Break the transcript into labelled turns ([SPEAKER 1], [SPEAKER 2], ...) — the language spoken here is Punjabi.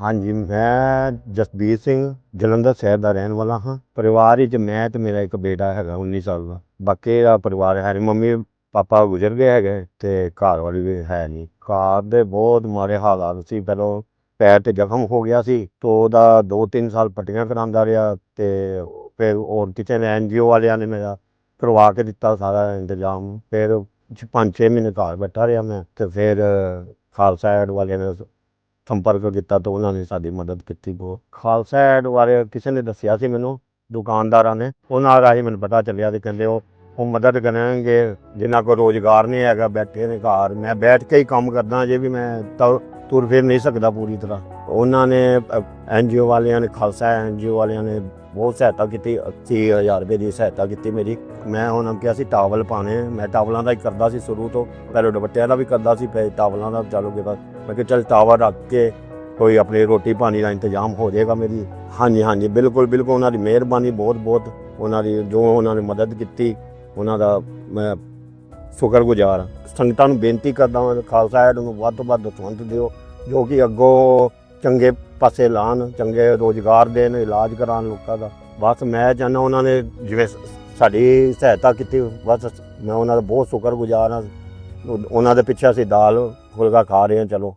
[SPEAKER 1] ਹਾਂਜੀ, ਮੈਂ ਜਸਬੀਰ ਸਿੰਘ, ਜਲੰਧਰ ਸ਼ਹਿਰ ਦਾ ਰਹਿਣ ਵਾਲਾ ਹਾਂ। ਪਰਿਵਾਰ ਵਿੱਚ ਮੈਂ ਤੇ ਮੇਰਾ ਇੱਕ ਬੇਟਾ ਹੈਗਾ 19 ਸਾਲ ਦਾ। ਬਾਕੀ ਦਾ ਪਰਿਵਾਰ ਹੈ ਨਹੀਂ। ਮੰਮੀ, ਪਾਪਾ ਗੁਜ਼ਰ ਗਏ ਹੈਗੇ ਤੇ ਘਰ ਵਾਲੀ ਵੀ ਹੈ ਨਹੀਂ। ਘਰ ਦੇ ਬਹੁਤ ਮਾੜੇ ਹਾਲਾਤ ਸੀ। ਪਹਿਲਾਂ ਪੈਰ ਤੇ ਜ਼ਖਮ ਹੋ ਗਿਆ ਸੀ ਤੋਂ ਉਹਦਾ 2-3 ਸਾਲ ਪੱਟੀਆਂ ਕਰਾਉਂਦਾ ਰਿਹਾ ਤੇ ਫਿਰ ਹੋਰ ਕਿਸੇ ਨੇ ਐਨਜੀਓ ਵਾਲਿਆਂ ਨੇ ਮੇਰਾ ਕਰਵਾ ਕੇ ਦਿੱਤਾ ਸਾਰਾ ਇੰਤਜ਼ਾਮ। ਫਿਰ 5-6 ਮਹੀਨੇ ਘਰ ਬੈਠਾ ਰਿਹਾ ਮੈਂ ਤੇ ਫਿਰ ਖਾਲਸਾ ਐਡ ਵਾਲਿਆਂ ਨੇ ਸੰਪਰਕ ਕੀਤਾ ਤਾਂ ਉਹਨਾਂ ਨੇ ਸਾਡੀ ਮਦਦ ਕੀਤੀ ਬਹੁਤ। ਖਾਲਸਾ ਐਡ ਵਾਲੇ ਕਿਸੇ ਨੇ ਦੱਸਿਆ ਸੀ ਮੈਨੂੰ, ਦੁਕਾਨਦਾਰਾਂ ਨੇ, ਉਹਨਾਂ ਰਾਹੀਂ ਮੈਨੂੰ ਪਤਾ ਚੱਲਿਆ ਤੇ ਕਹਿੰਦੇ ਉਹ ਉਹ ਮਦਦ ਕਰਨਗੇ ਜਿਨ੍ਹਾਂ ਕੋਲ ਰੋਜ਼ਗਾਰ ਨਹੀਂ ਹੈਗਾ, ਬੈਠੇ ਨੇ ਘਰ, ਮੈਂ ਬੈਠ ਕੇ ਹੀ ਕੰਮ ਕਰਦਾ, ਜੇ ਵੀ ਮੈਂ ਤਾਂ ਤੁਰ ਫਿਰ ਨਹੀਂ ਸਕਦਾ ਪੂਰੀ ਤਰ੍ਹਾਂ। ਉਹਨਾਂ ਨੇ ਐਨਜੀਓ ਵਾਲਿਆਂ ਨੇ, ਖਾਲਸਾ ਐਨਜੀਓ ਵਾਲਿਆਂ ਨੇ ਬਹੁਤ ਸਹਾਇਤਾ ਕੀਤੀ 80000 ਰੁਪਏ ਦੀ ਸਹਾਇਤਾ ਕੀਤੀ ਮੇਰੀ। ਮੈਂ ਉਹਨਾਂ ਨੂੰ ਕਿਹਾ ਸੀ, ਟਾਵਲ ਪਾਣੇ ਮੈਂ ਟਾਵਲਾਂ ਦਾ ਹੀ ਕਰਦਾ ਸੀ ਸ਼ੁਰੂ ਤੋਂ। ਪਹਿਲਾਂ ਦੁਪੱਟਿਆਂ ਦਾ ਵੀ ਕਰਦਾ ਸੀ, ਫਿਰ ਟਾਵਲਾਂ ਦਾ ਚਾਲੂ ਕੀਤਾ। ਮੈਂ ਕਿਹਾ, ਚੱਲ ਟਾਵਲ ਰੱਖ ਕੇ ਕੋਈ ਆਪਣੀ ਰੋਟੀ ਪਾਣੀ ਦਾ ਇੰਤਜ਼ਾਮ ਹੋ ਜਾਏਗਾ ਮੇਰੀ। ਹਾਂਜੀ ਹਾਂਜੀ, ਬਿਲਕੁਲ ਬਿਲਕੁਲ, ਉਹਨਾਂ ਦੀ ਮਿਹਰਬਾਨੀ ਬਹੁਤ ਬਹੁਤ। ਉਹਨਾਂ ਦੀ ਜੋ ਉਹਨਾਂ ਨੇ ਮਦਦ ਕੀਤੀ, ਉਹਨਾਂ ਦਾ ਮੈਂ ਸ਼ੁਕਰਗੁਜ਼ਾਰ ਹਾਂ। ਸੰਗਤਾਂ ਨੂੰ ਬੇਨਤੀ ਕਰਦਾ ਹਾਂ, ਖਾਲਸਾ ਐਡ ਨੂੰ ਵੱਧ ਤੋਂ ਵੱਧ ਦਸਵੰਤ ਦਿਓ। ਜੋ ਕਿ ਅੱਗੋਂ ਚੰਗੇ ਪਾਸੇ ਲਾਣ, ਚੰਗੇ ਰੋਜ਼ਗਾਰ ਦੇਣ, ਇਲਾਜ ਕਰਾਉਣ ਲੋਕਾਂ ਦਾ। ਬਸ ਮੈਂ ਚਾਹੁੰਦਾ ਉਹਨਾਂ ਨੇ ਜਿਵੇਂ ਸਾਡੀ ਸਹਾਇਤਾ ਕੀਤੀ, ਬਸ ਮੈਂ ਉਹਨਾਂ ਦਾ ਬਹੁਤ ਸ਼ੁਕਰਗੁਜ਼ਾਰ ਹਾਂ। ਉਹਨਾਂ ਦੇ ਪਿੱਛੇ ਅਸੀਂ ਦਾਲ, ਫੁਲਕਾ ਖਾ ਰਹੇ ਹਾਂ, ਚਲੋ।